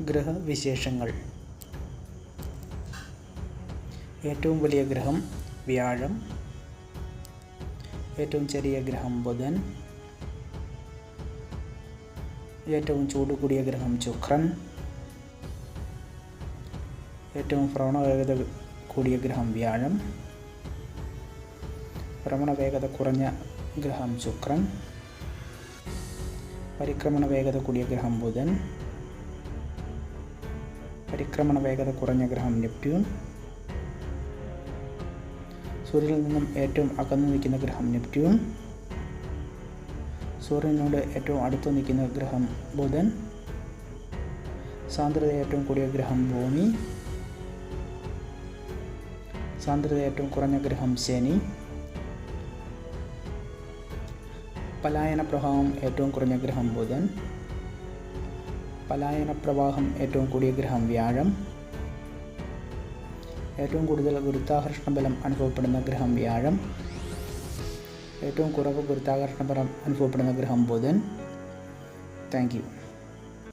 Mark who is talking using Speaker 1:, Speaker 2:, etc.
Speaker 1: ഗ്രഹവിശേഷങ്ങൾ. ഏറ്റവും വലിയ ഗ്രഹം വ്യാഴം. ഏറ്റവും ചെറിയ ഗ്രഹം ബുധൻ. ഏറ്റവും ചൂട് കൂടിയ ഗ്രഹം ശുക്രൻ. ഏറ്റവും ഭ്രമണവേഗത കൂടിയ ഗ്രഹം വ്യാഴം. ഭ്രമണവേഗത കുറഞ്ഞ ഗ്രഹം ശുക്രൻ. പരിക്രമണ വേഗത കൂടിയ ഗ്രഹം ബുധൻ. പരിക്രമണ വേഗത കുറഞ്ഞ ഗ്രഹം നെപ്റ്റ്യൂൺ. സൂര്യനിൽ നിന്നും ഏറ്റവും അകന്നു നിൽക്കുന്ന ഗ്രഹം നെപ്റ്റ്യൂൺ. സൂര്യനോട് ഏറ്റവും അടുത്ത് നിൽക്കുന്ന ഗ്രഹം ബുധൻ. സാന്ദ്രത ഏറ്റവും കൂടിയ ഗ്രഹം ഭൂമി. സാന്ദ്രത ഏറ്റവും കുറഞ്ഞ ഗ്രഹം ശനി. പലായന പ്രഭാവം ഏറ്റവും കുറഞ്ഞ ഗ്രഹം ബുധൻ. പലായന പ്രവാഹം ഏറ്റവും കൂടിയ ഗ്രഹം വ്യാഴം. ഏറ്റവും കൂടുതൽ ഗുരുത്വാകർഷണ ബലം അനുഭവപ്പെടുന്ന ഗ്രഹം വ്യാഴം. ഏറ്റവും കുറവ് ഗുരുത്വാകർഷണ ബലം അനുഭവപ്പെടുന്ന ഗ്രഹം ബുധൻ. Thank you.